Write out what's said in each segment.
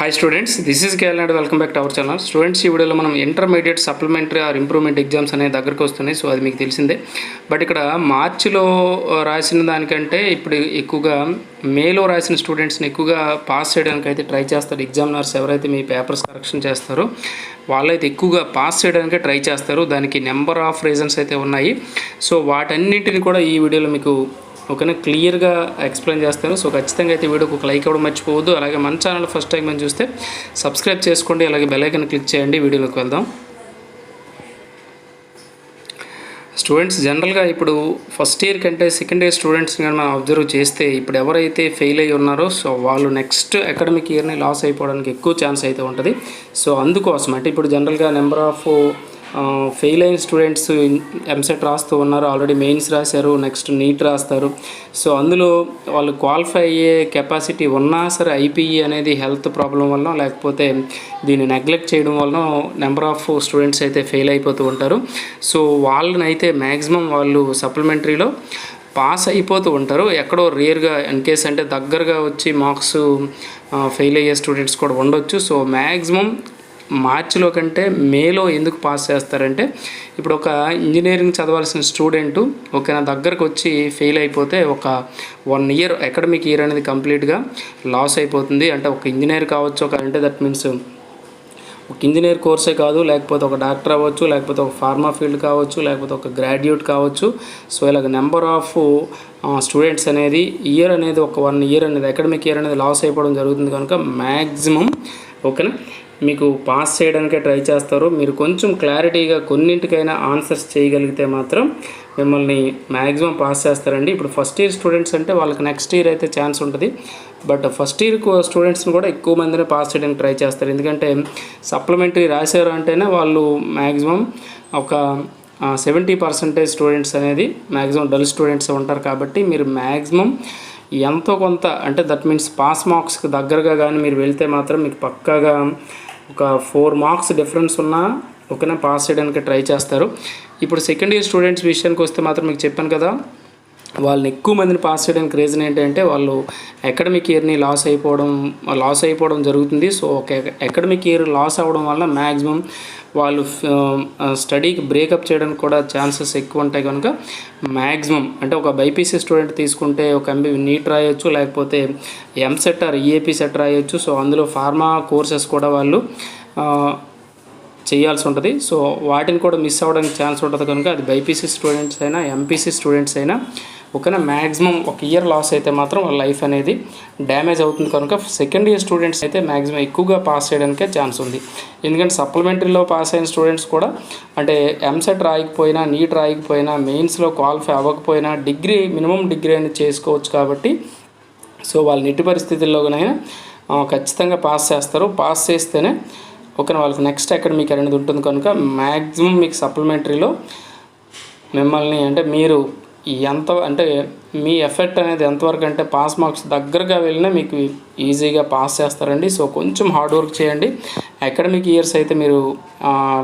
Hi students this is KL and welcome back to our channel students ఈ వీడియోలో మనం intermediate supplementary or improvement exams అనేవి దగ్గరకు వస్తున్నాయి. సో అది మీకు తెలిసిందే. బట్ ఇక్కడ మార్చిలో రాసిన దానికంటే ఇప్పుడు ఎక్కువగా మేలో రాసిన స్టూడెంట్స్ని ఎక్కువగా పాస్ చేయడానికి అయితే ట్రై చేస్తారు. ఎగ్జామినర్స్ ఎవరైతే మీ పేపర్స్ కరెక్షన్ చేస్తారో వాళ్ళైతే ఎక్కువగా పాస్ చేయడానికి ట్రై చేస్తారు. దానికి నెంబర్ ఆఫ్ రీజన్స్ అయితే ఉన్నాయి. సో వాటన్నింటిని కూడా ఈ వీడియోలో మీకు ఓకేనా క్లియర్గా ఎక్స్ప్లెయిన్ చేస్తాను సో ఖచ్చితంగా అయితే వీడియోకి ఒక లైక్ అవ్వడం మర్చిపోవద్దు. అలాగే మన ఛానల్ ఫస్ట్ టైం మనం చూస్తే సబ్స్క్రైబ్ చేసుకోండి. అలాగే బెల్లైకన్ క్లిక్ చేయండి. వీడియోలోకి వెళ్దాం. స్టూడెంట్స్ జనరల్గా ఇప్పుడు ఫస్ట్ ఇయర్ కంటే సెకండ్ ఇయర్ స్టూడెంట్స్ని కానీ మనం అబ్జర్వ్ చేస్తే ఇప్పుడు ఎవరైతే ఫెయిల్ అయ్యి ఉన్నారో సో వాళ్ళు నెక్స్ట్ అకాడమిక్ ఇయర్ని లాస్ అయిపోవడానికి ఎక్కువ ఛాన్స్ అయితే ఉంటుంది. సో అందుకోసం అంటే ఇప్పుడు జనరల్గా నెంబర్ ఆఫ్ ఫెయిల్ అయిన స్టూడెంట్స్ ఎంసెట్ రాస్తూ ఉన్నారు. ఆల్రెడీ మెయిన్స్ రాశారు నెక్స్ట్ నీట్ రాస్తారు. సో అందులో వాళ్ళు క్వాలిఫై అయ్యే కెపాసిటీ ఉన్నా సరే ఐపీఈ అనేది హెల్త్ ప్రాబ్లం వల్ల లేకపోతే దీన్ని నెగ్లెక్ట్ చేయడం వలన నెంబర్ ఆఫ్ స్టూడెంట్స్ అయితే ఫెయిల్ అయిపోతూ ఉంటారు. సో వాళ్ళని అయితే మ్యాక్సిమం వాళ్ళు సప్లిమెంటరీలో పాస్ అయిపోతూ ఉంటారు. ఎక్కడో రేర్గా ఇన్ కేస్ అంటే దగ్గరగా వచ్చి మార్క్స్ ఫెయిల్ అయ్యే స్టూడెంట్స్ కూడా ఉండొచ్చు. సో మ్యాక్సిమం మార్చిలో కంటే మేలో ఎందుకు పాస్ చేస్తారంటే ఇప్పుడు ఒక ఇంజనీరింగ్ చదవాల్సిన స్టూడెంట్ ఒక నా దగ్గరకు వచ్చి ఫెయిల్ అయిపోతే ఒక వన్ ఇయర్ అకాడమిక్ ఇయర్ అనేది కంప్లీట్గా లాస్ అయిపోతుంది. అంటే ఒక ఇంజనీర్ కావచ్చు ఒక అంటే దట్ మీన్స్ ఒక ఇంజనీర్ కోర్సే కాదు లేకపోతే ఒక డాక్టర్ అవ్వచ్చు లేకపోతే ఒక ఫార్మా ఫీల్డ్ కావచ్చు లేకపోతే ఒక గ్రాడ్యుయేట్ కావచ్చు. సో ఇలాగ నెంబర్ ఆఫ్ స్టూడెంట్స్ అనేది ఇయర్ అనేది ఒక వన్ ఇయర్ అనేది అకాడమిక్ ఇయర్ అనేది లాస్ అయిపోవడం జరుగుతుంది కనుక మ్యాక్సిమం ఓకేనా? మీకు పాస్ చేయడానికే ట్రై చేస్తారు మీరు కొంచెం క్లారిటీగా కొన్నింటికైనా ఆన్సర్స్ చేయగలిగితే మాత్రం మిమ్మల్ని మ్యాక్సిమం పాస్ చేస్తారండి. ఇప్పుడు ఫస్ట్ ఇయర్ స్టూడెంట్స్ అంటే వాళ్ళకి నెక్స్ట్ ఇయర్ అయితే ఛాన్స్ ఉంటుంది. బట్ ఫస్ట్ ఇయర్ స్టూడెంట్స్ని కూడా ఎక్కువ మందిని పాస్ చేయడానికి ట్రై చేస్తారు. ఎందుకంటే సప్లిమెంటరీ రాశారు అంటేనే వాళ్ళు మ్యాక్సిమం ఒక సెవెంటీ పర్సెంటేజ్ స్టూడెంట్స్ అనేది మ్యాక్సిమం డల్ స్టూడెంట్స్ ఉంటారు కాబట్టి మీరు మ్యాక్సిమం ఎంతో కొంత అంటే దట్ మీన్స్ పాస్ మార్క్స్కి దగ్గరగా కానీ మీరు వెళ్తే మాత్రం మీకు పక్కాగా ఒక ఫోర్ మార్క్స్ డిఫరెన్స్ ఉన్నా ఓకేనా పాస్ చేయడానికి ట్రై చేస్తారు. ఇప్పుడు సెకండ్ ఇయర్ స్టూడెంట్స్ విషయానికి వస్తే మాత్రం మీకు చెప్పాను కదా వాళ్ళని ఎక్కువ మందిని పాస్ చేయడానికి రీజన్ ఏంటంటే వాళ్ళు అకాడమిక్ ఇయర్ని లాస్ అయిపోవడం లాస్ అయిపోవడం జరుగుతుంది. సో ఒక అకాడమిక్ ఇయర్ లాస్ అవ్వడం వల్ల మ్యాక్సిమం వాళ్ళు um, స్టడీకి బ్రేకప్ చేయడానికి కూడా ఛాన్సెస్ ఎక్కువ ఉంటాయి కనుక మ్యాక్సిమం అంటే ఒక బైపీసీ స్టూడెంట్ తీసుకుంటే ఒక ఎంబీ నీట్ రాయొచ్చు లేకపోతే ఎంసెట్ ఆర్ ఈఏపీ సెట్ రాయొచ్చు. సో అందులో ఫార్మా కోర్సెస్ కూడా వాళ్ళు చేయాల్సి ఉంటుంది. సో వాటిని కూడా మిస్ అవ్వడానికి ఛాన్స్ ఉంటుంది కనుక అది బైపీసీ స్టూడెంట్స్ అయినా ఎంపీసీ స్టూడెంట్స్ అయినా ఓకేనా? మ్యాక్సిమం ఒక ఇయర్ లాస్ అయితే మాత్రం వాళ్ళ లైఫ్ అనేది డ్యామేజ్ అవుతుంది కనుక సెకండ్ ఇయర్ స్టూడెంట్స్ అయితే మ్యాక్సిమం ఎక్కువగా పాస్ చేయడానికే ఛాన్స్ ఉంది. ఎందుకంటే సప్లిమెంటరీలో పాస్ అయిన స్టూడెంట్స్ కూడా అంటే ఎంసెట్ రాయకపోయినా నీట్ రాయకపోయినా మెయిన్స్లో క్వాలిఫై అవ్వకపోయినా డిగ్రీ మినిమం డిగ్రీ అనేది చేసుకోవచ్చు కాబట్టి సో వాళ్ళ నెట్టి పరిస్థితుల్లోనైనా ఖచ్చితంగా పాస్ చేస్తారు. పాస్ చేస్తేనే ఓకే వాళ్ళకి నెక్స్ట్ అకాడమిక్ అనేది ఉంటుంది కనుక మ్యాక్సిమం మీకు సప్లిమెంటరీలో మిమ్మల్ని అంటే మీరు ఎంత అంటే మీ ఎఫెక్ట్ అనేది ఎంతవరకు అంటే పాస్ మార్క్స్ దగ్గరగా వెళ్ళినా మీకు ఈజీగా పాస్ చేస్తారండి. సో కొంచెం హార్డ్ వర్క్ చేయండి. అకాడమిక్ ఇయర్స్ అయితే మీరు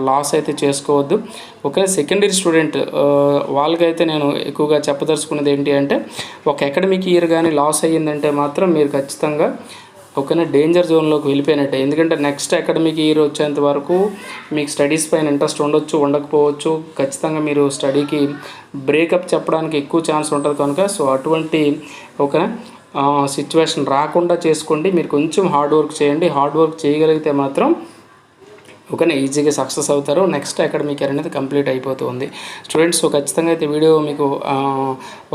లాస్ అయితే చేసుకోవద్దు. ఓకే సెకండ్ ఇయర్ స్టూడెంట్ వాళ్ళకైతే నేను ఎక్కువగా చెప్పదలుచుకున్నది ఏంటి అంటే ఒక అకాడమిక్ ఇయర్ కానీ లాస్ అయ్యిందంటే మాత్రం మీరు ఖచ్చితంగా ఓకేనా డేంజర్ జోన్లోకి వెళ్ళిపోయినట్టే. ఎందుకంటే నెక్స్ట్ అకాడమిక్ ఇయర్ వచ్చేంత వరకు మీకు స్టడీస్ పైన ఇంట్రెస్ట్ ఉండొచ్చు ఉండకపోవచ్చు. ఖచ్చితంగా మీరు స్టడీకి బ్రేకప్ చెప్పడానికి ఎక్కువ ఛాన్స్ ఉంటుంది కనుక సో అటువంటి ఓకేనా సిచ్యువేషన్ రాకుండా చేసుకోండి. మీరు కొంచెం హార్డ్ వర్క్ చేయండి. హార్డ్ వర్క్ చేయగలిగితే మాత్రం ఓకేనా? ఈజీగా సక్సెస్ అవుతారు. నెక్స్ట్ అకాడమిక్ ఇయర్ అనేది కంప్లీట్ అయిపోతుంది. స్టూడెంట్స్ సో ఖచ్చితంగా అయితే వీడియో మీకు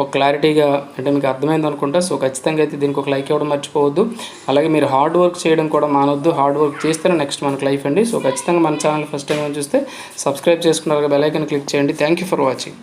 ఒక క్లారిటీగా అంటే మీకు అర్థమైంది అనుకుంటా. సో ఖచ్చితంగా అయితే దీనికి ఒక లైక్ ఇవ్వడం మర్చిపోవద్దు. అలాగే మీరు హార్డ్ వర్క్ చేయడం కూడా మానవద్దు హార్డ్ వర్క్ చేస్తేనే నెక్స్ట్ మనకు లైఫ్ అండి. సో ఖచ్చితంగా మన ఛానల్ ఫస్ట్ టైం చూస్తే సబ్స్క్రైబ్ చేసుకున్నారు బెల్ ఐకన్ క్లిక్ చేయండి. Thank you for watching.